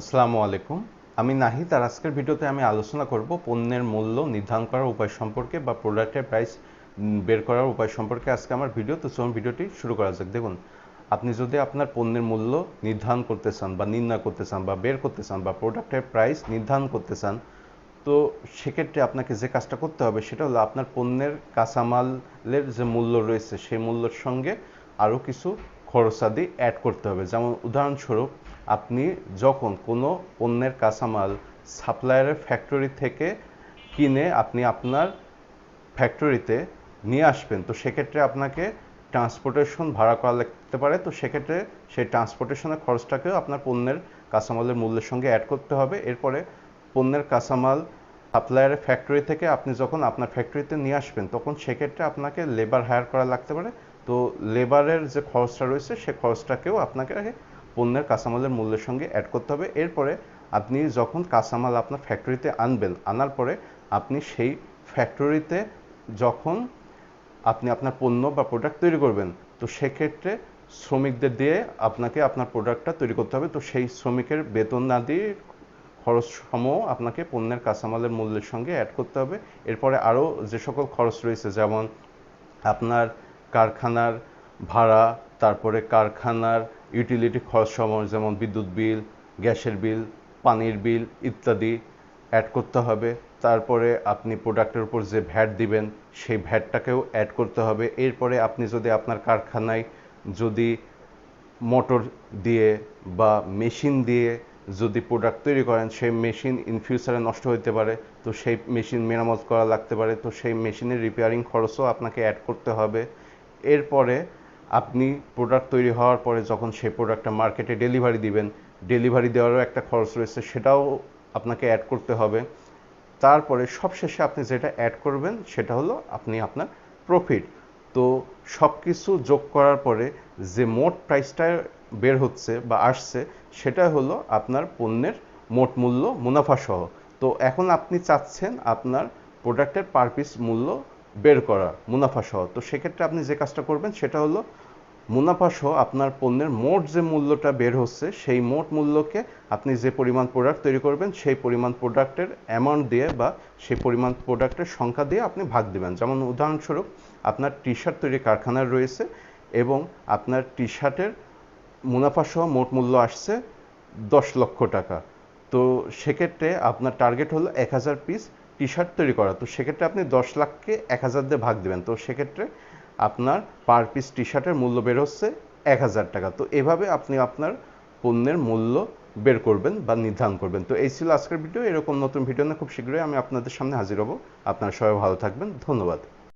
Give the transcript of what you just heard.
আসসালামু আলাইকুম। আমি নাহিদ আর আজকের ভিডিওতে আমি আলোচনা করব পণ্যের মূল্য নির্ধারণ করার উপায় সম্পর্কে বা প্রোডাক্টের প্রাইস বের করার উপায় সম্পর্কে আজকে আমার ভিডিও। তো চলুন ভিডিওটি শুরু করা যাক। দেখুন, আপনি যদি আপনার পণ্যের মূল্য নির্ধারণ করতে চান বা নির্ণয় করতে চান বা বের করতে চান বা প্রোডাক্টের প্রাইস নির্ধারণ করতে চান, তো সেক্ষেত্রে আপনাকে যে কাজটা করতে হবে সেটা হলো আপনার পণ্যের কাঁচামালের যে মূল্য রয়েছে সেই মূল্যের সঙ্গে আরও কিছু খরচাদি অ্যাড করতে হবে। যেমন উদাহরণস্বরূপ আপনি যখন কোনো পণ্যের কাঁচামাল সাপ্লায়ারের ফ্যাক্টরি থেকে কিনে আপনি আপনার ফ্যাক্টরিতে নিয়ে আসবেন, তো সেক্ষেত্রে আপনাকে ট্রান্সপোর্টেশন ভাড়া করা লাগতে পারে। তো সেক্ষেত্রে সেই ট্রান্সপোর্টেশনের খরচটাকেও আপনার পণ্যের কাঁচামালের মূল্যের সঙ্গে অ্যাড করতে হবে। এরপরে পণ্যের কাঁচামাল সাপ্লায়ারের ফ্যাক্টরি থেকে আপনি যখন আপনার ফ্যাক্টরিতে নিয়ে আসবেন, তখন সেক্ষেত্রে আপনাকে লেবার হায়ার করা লাগতে পারে। তো লেবারের যে খরচটা রয়েছে, সে খরচটাকেও আপনাকে পণ্যের কাঁচামালের মূল্যের সঙ্গে অ্যাড করতে হবে। এরপরে আপনি যখন কাঁচামাল আপনার ফ্যাক্টরিতে আনবেন, আনার পরে আপনি সেই ফ্যাক্টরিতে যখন আপনি আপনার পণ্য বা প্রোডাক্ট তৈরি করবেন, তো সেক্ষেত্রে শ্রমিকদের দিয়ে আপনাকে আপনার প্রোডাক্টটা তৈরি করতে হবে। তো সেই শ্রমিকের বেতন না দিয়ে খরচ সমূহ আপনাকে পণ্যের কাঁচামালের মূল্যের সঙ্গে অ্যাড করতে হবে। এরপরে আরও যে সকল খরচ রয়েছে, যেমন আপনার কারখানার ভাড়া, তারপরে কারখানার ইউটিলিটি খরচ সমূহ যেমন বিদ্যুৎ বিল, গ্যাসের বিল, পানির বিল ইত্যাদি অ্যাড করতে হবে। তারপরে আপনি প্রোডাক্টের উপর যে ভ্যাট দিবেন, সেই ভ্যাটটাকেও অ্যাড করতে হবে। এরপরে আপনি যদি আপনার কারখানায় যদি মোটর দিয়ে বা মেশিন দিয়ে যদি প্রোডাক্ট তৈরি করেন, সেই মেশিন ইন ফিউচারে নষ্ট হতে পারে। তো সেই মেশিন মেরামত করা লাগতে পারে। তো সেই মেশিনের রিপেয়ারিং খরচও আপনাকে অ্যাড করতে হবে। এরপরে আপনি প্রোডাক্ট তৈরি হওয়ার পরে যখন সেই প্রোডাক্টটা মার্কেটে ডেলিভারি দিবেন ডেলিভারি দেওয়ারও একটা খরচ রয়েছে, সেটাও আপনাকে অ্যাড করতে হবে। তারপরে সবশেষে আপনি যেটা অ্যাড করবেন, সেটা হলো আপনি আপনার প্রফিট তো সব কিছু যোগ করার পরে যে মোট প্রাইসটা বের হচ্ছে বা আসছে, সেটা হলো আপনার পণ্যের মোট মূল্য মুনাফাসহ। তো এখন আপনি চাচ্ছেন আপনার প্রোডাক্টের পার পিস মূল্য বের করা মুনাফা সহ। তো সেক্ষেত্রে আপনি যে কাজটা করবেন সেটা হলো মুনাফা সহ আপনার পণ্যের মোট যে মূল্যটা বের হচ্ছে, সেই মোট মূল্যকে আপনি যে পরিমাণ প্রোডাক্ট তৈরি করবেন, সেই পরিমাণ প্রোডাক্টের অ্যামাউন্ট দিয়ে বা সেই পরিমাণ প্রোডাক্টের সংখ্যা দিয়ে আপনি ভাগ দিবেন। যেমন উদাহরণস্বরূপ, আপনার টি শার্ট তৈরি কারখানার রয়েছে এবং আপনার টি শার্টের মুনাফা সহ মোট মূল্য আসছে দশ লক্ষ টাকা। তো সেক্ষেত্রে আপনার টার্গেট হলো এক হাজার পিস টি শার্ট তৈরি করা। তো সেক্ষেত্রে আপনি দশ লাখকে এক হাজার দিয়ে ভাগ দেবেন। তো সেক্ষেত্রে আপনার পার পিস টি শার্টের মূল্য বের হচ্ছে এক হাজার টাকা। তো এভাবে আপনি আপনার পণ্যের মূল্য বের করবেন বা নির্ধারণ করবেন। তো এই ছিল আজকের ভিডিও এরকম নতুন ভিডিও না খুব শীঘ্রই আমি আপনাদের সামনে হাজির হব। আপনারা সবাই ভালো থাকবেন। ধন্যবাদ।